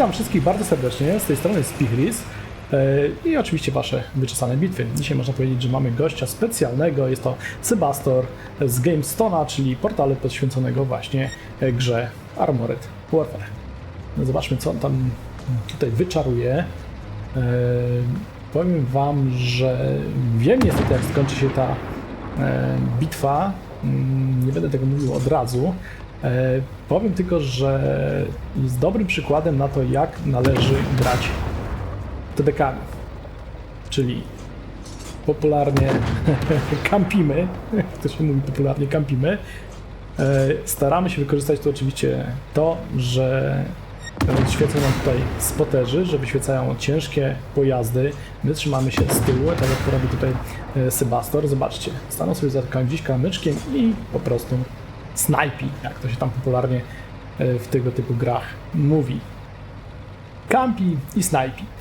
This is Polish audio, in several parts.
Witam wszystkich bardzo serdecznie, z tej strony Spichris e, i oczywiście Wasze wyczesane bitwy. Dzisiaj można powiedzieć, że mamy gościa specjalnego, jest to Sebastor z GameStona, czyli portalu poświęconego właśnie e, grze Armored Warfare. Zobaczmy, co on tam tutaj wyczaruje. E, Powiem Wam, że wiem niestety, jak skończy się ta bitwa. Mm, Nie będę tego mówił od razu. E, Powiem tylko, że jest dobrym przykładem na to, jak należy grać TDK. Czyli popularnie kampimy, to się mówi popularnie, kampimy. E, Staramy się wykorzystać tu oczywiście to, że świecą nam tutaj spoterzy, że wyświecają ciężkie pojazdy. My trzymamy się z tyłu, tak jak to robi tutaj e, Sebastor. Zobaczcie, staną sobie za gdzieś kamyczkiem i po prostu snajpi, jak to się tam popularnie e, w tego typu grach mówi. Kampi i snajpi.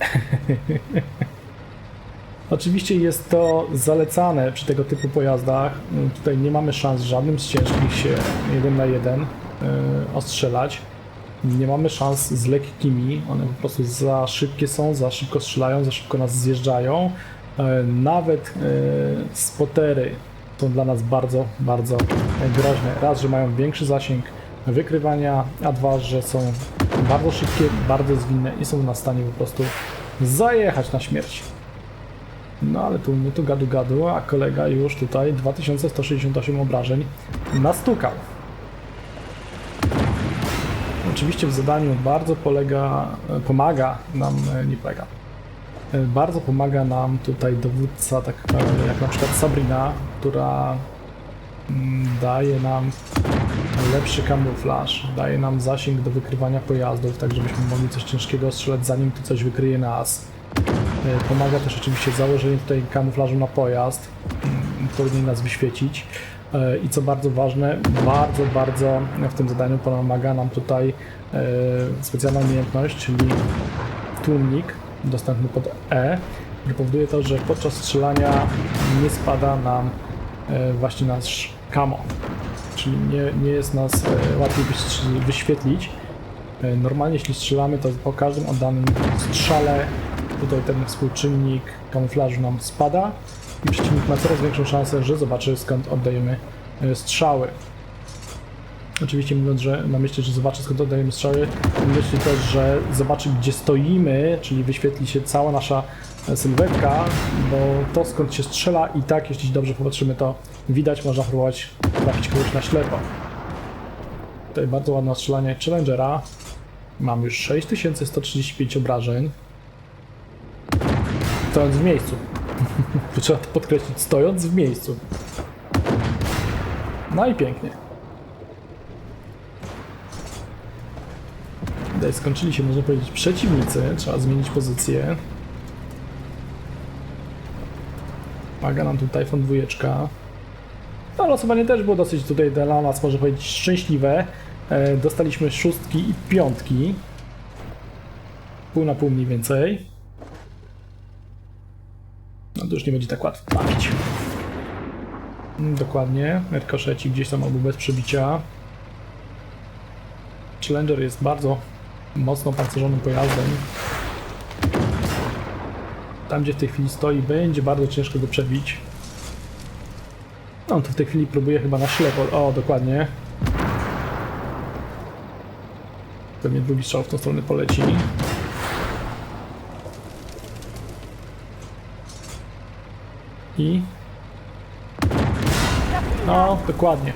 Oczywiście jest to zalecane przy tego typu pojazdach. Mm, Tutaj nie mamy szans żadnym z ciężkich się jeden na jeden e, ostrzelać. Nie mamy szans z lekkimi. One po prostu za szybkie są, za szybko strzelają, za szybko nas zjeżdżają. E, Nawet spotery są dla nas bardzo, bardzo groźne. Raz, że mają większy zasięg wykrywania, a dwa, że są bardzo szybkie, bardzo zwinne i są na stanie po prostu zajechać na śmierć. No ale tu my tu gadu gadu, a kolega już tutaj 2168 obrażeń nastukał. Oczywiście w zadaniu bardzo polega, pomaga nam, nie polega, bardzo pomaga nam tutaj dowódca, tak e, jak na przykład Sabrina, która mm, daje nam lepszy kamuflaż, daje nam zasięg do wykrywania pojazdów, tak żebyśmy mogli coś ciężkiego strzelać zanim to coś wykryje nas. E, Pomaga też oczywiście założenie tutaj kamuflażu na pojazd, mm, powinien nas wyświecić. E, I co bardzo ważne, bardzo, bardzo w tym zadaniu pomaga nam tutaj e, specjalna umiejętność, czyli tłumnik dostępny pod E, który powoduje to, że podczas strzelania nie spada nam właśnie nasz camo, czyli nie, nie jest nas e, łatwiej wyś- wyświetlić. E, Normalnie jeśli strzelamy, to po każdym oddanym strzale tutaj ten współczynnik kamuflażu nam spada i przeciwnik ma coraz większą szansę, że zobaczy skąd oddajemy e, strzały. Oczywiście mówiąc, że na myśli, że zobaczy skąd oddajemy strzały, myśli też, że zobaczy gdzie stoimy, czyli wyświetli się cała nasza e, sylwetka, bo to skąd się strzela i tak, jeśli dobrze popatrzymy, to widać, można próbować trafić kogoś na ślepo. Tutaj bardzo ładne strzelanie Challengera. Mam już 6135 obrażeń. Stojąc w miejscu. Trzeba to podkreślić, stojąc w miejscu. No i pięknie. Tutaj skończyli się, można powiedzieć, przeciwnicy. Trzeba zmienić pozycję. Pomaga nam tu Typhoon 2. To losowanie też było dosyć tutaj dla nas, można powiedzieć, szczęśliwe. E, Dostaliśmy szóstki i piątki. Pół na pół mniej więcej. No to już nie będzie tak łatwo trafić. Mm, Dokładnie. Rikoszeci gdzieś tam albo bez przebicia. Challenger jest bardzo mocno pancerzonym pojazdem. Tam, gdzie w tej chwili stoi, będzie bardzo ciężko go przebić. No, tu w tej chwili próbuje chyba na ślepo. O, dokładnie. Pewnie drugi strzał w tą stronę poleci. I... No, dokładnie.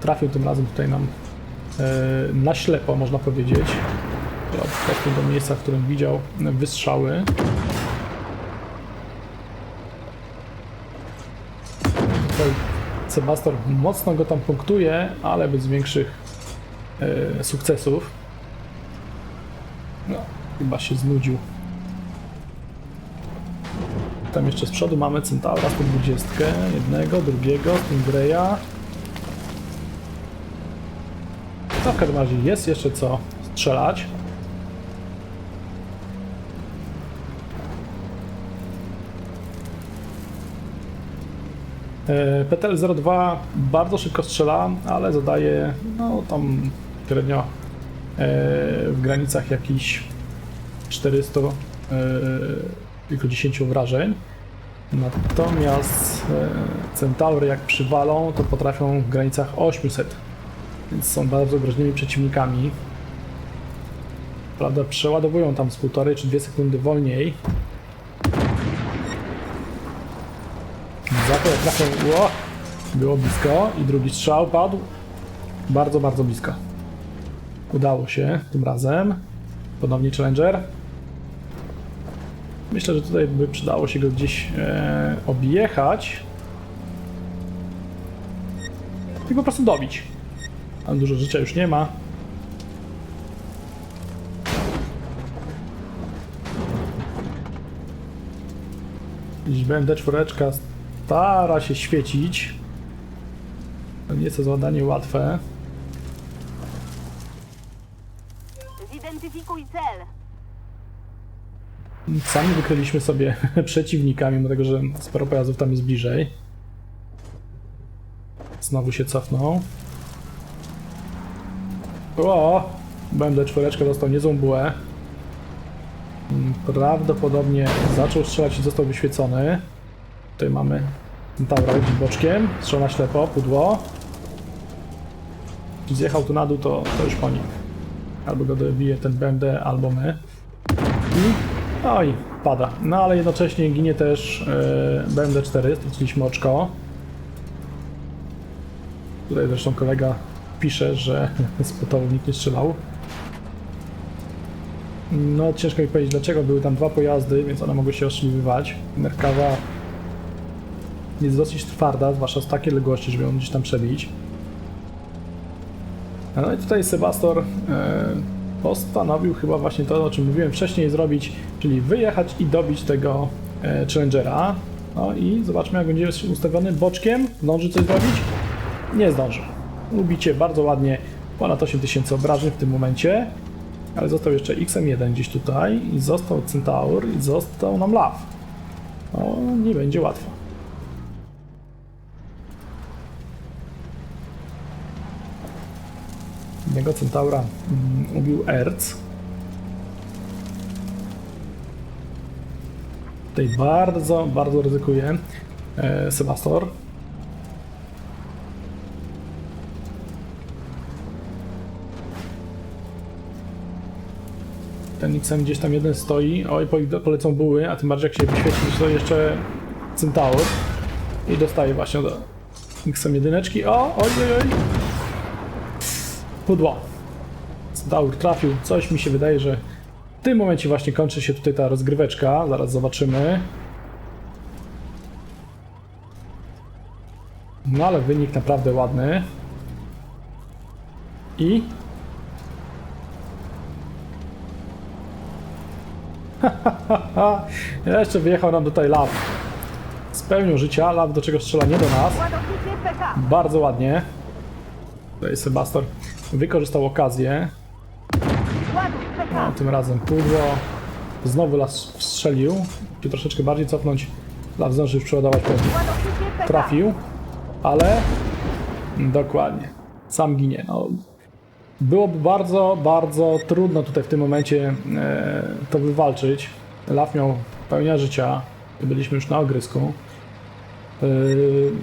Trafił tym razem tutaj nam e, na ślepo, można powiedzieć. Trafił do miejsca, w którym widział wystrzały. Tutaj Sebastor mocno go tam punktuje, ale bez większych e, sukcesów. No, chyba się znudził. Tam jeszcze z przodu mamy Centaura 120, jednego, drugiego, Stingraya. No w każdym razie jest jeszcze co strzelać. PTL-02 bardzo szybko strzela, ale zadaje no tam średnio e, w granicach jakichś 400 yy, tylko 10 obrażeń. Natomiast centaury jak przywalą, to potrafią w granicach 800. Więc są bardzo groźnymi przeciwnikami. Prawda, przeładowują tam z półtorej czy dwie sekundy wolniej. Ło! Było blisko i drugi strzał padł. Bardzo, bardzo blisko. Udało się tym razem. Ponownie Challenger. Myślę, że tutaj by przydało się go gdzieś e, objechać. I po prostu dobić. Tam dużo życia już nie ma. Dziś BMD czwóreczka stara się świecić. To nie jest to zadanie łatwe. Zidentyfikuj cel. Sami wykryliśmy sobie przeciwnika, mimo tego, że sporo pojazdów tam jest bliżej. Znowu się cofnął. O! BMD czwóreczka dostał niezłą bułę. Mm, Prawdopodobnie zaczął strzelać i został wyświecony. Tutaj mamy Taura gdzieś boczkiem. Strzał na ślepo, pudło. Zjechał tu na dół, to, to już po nim. Albo go dobije ten BMD, albo my. I, no i pada. No ale jednocześnie ginie też yy, BMD-4, straciliśmy oczko. Tutaj zresztą kolega pisze, że spotowo nikt nie strzelał. No ciężko mi powiedzieć dlaczego, były tam dwa pojazdy, więc one mogły się ostrzeliwywać. Merkawa jest dosyć twarda, zwłaszcza z takiej odległości, żeby ją gdzieś tam przebić. No i tutaj Sebastor e, postanowił chyba właśnie to, o czym mówiłem wcześniej zrobić, czyli wyjechać i dobić tego e, Challengera. No i zobaczmy jak będzie ustawiony boczkiem. Zdąży coś zrobić? Nie zdąży. Ubicie bardzo ładnie, ponad 8000 obrażeń w tym momencie. Ale został jeszcze XM1 gdzieś tutaj i został Centaur i został nam Law. No, nie będzie łatwo. Jednego Centaura mm, ubił Erz. Tutaj bardzo, bardzo ryzykuje e, Sebastor. Ten XM gdzieś tam jeden stoi. Oj, po- polecą buły, a tym bardziej jak się wyświetli, to jeszcze Centaur. I dostaje właśnie do XM jedyneczki. O, oj, oj, oj. Pudło. Centaur trafił. Coś mi się wydaje, że w tym momencie właśnie kończy się tutaj ta rozgryweczka. Zaraz zobaczymy. No ale wynik naprawdę ładny. I Jeszcze wyjechał nam tutaj Law. Z pełnią życia. Law do czego strzela nie do nas. Bardzo ładnie. Tutaj Sebastor wykorzystał okazję. No, tym razem pudło. Znowu las strzelił. Czy troszeczkę bardziej cofnąć. Law zdążył przeładować pewnie. Trafił, ale dokładnie. Sam ginie. No, byłoby bardzo, bardzo trudno tutaj w tym momencie e, to wywalczyć. Law miał pełnia życia. Byliśmy już na ogrysku. E,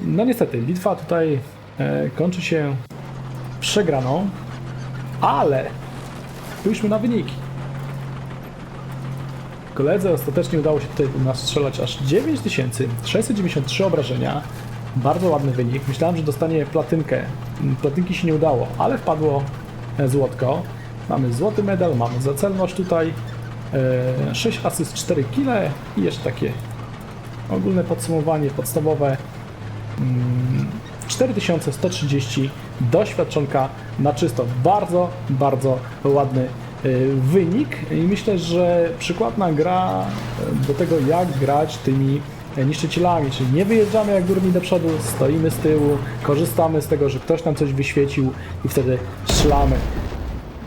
no niestety, bitwa tutaj e, kończy się przegraną, ale spójrzmy na wyniki. Koledze ostatecznie udało się tutaj nastrzelać aż 9693 obrażenia. Bardzo ładny wynik. Myślałem, że dostanie platynkę. Platynki się nie udało, ale wpadło e, złotko. Mamy złoty medal, mamy za celność tutaj. E, 6 asyst, 4 kile i jeszcze takie ogólne podsumowanie podstawowe. Mm, 4130 do świadczonka na czysto. Bardzo, bardzo ładny e, wynik i myślę, że przykładna gra e, do tego, jak grać tymi e, niszczycielami, czyli nie wyjeżdżamy jak durni do przodu, stoimy z tyłu, korzystamy z tego, że ktoś nam coś wyświecił i wtedy szlamy.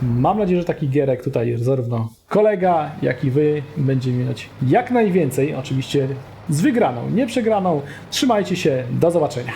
Mam nadzieję, że taki gierek tutaj zarówno kolega, jak i wy będzie mieć jak najwięcej, oczywiście z wygraną, nie przegraną. Trzymajcie się, do zobaczenia.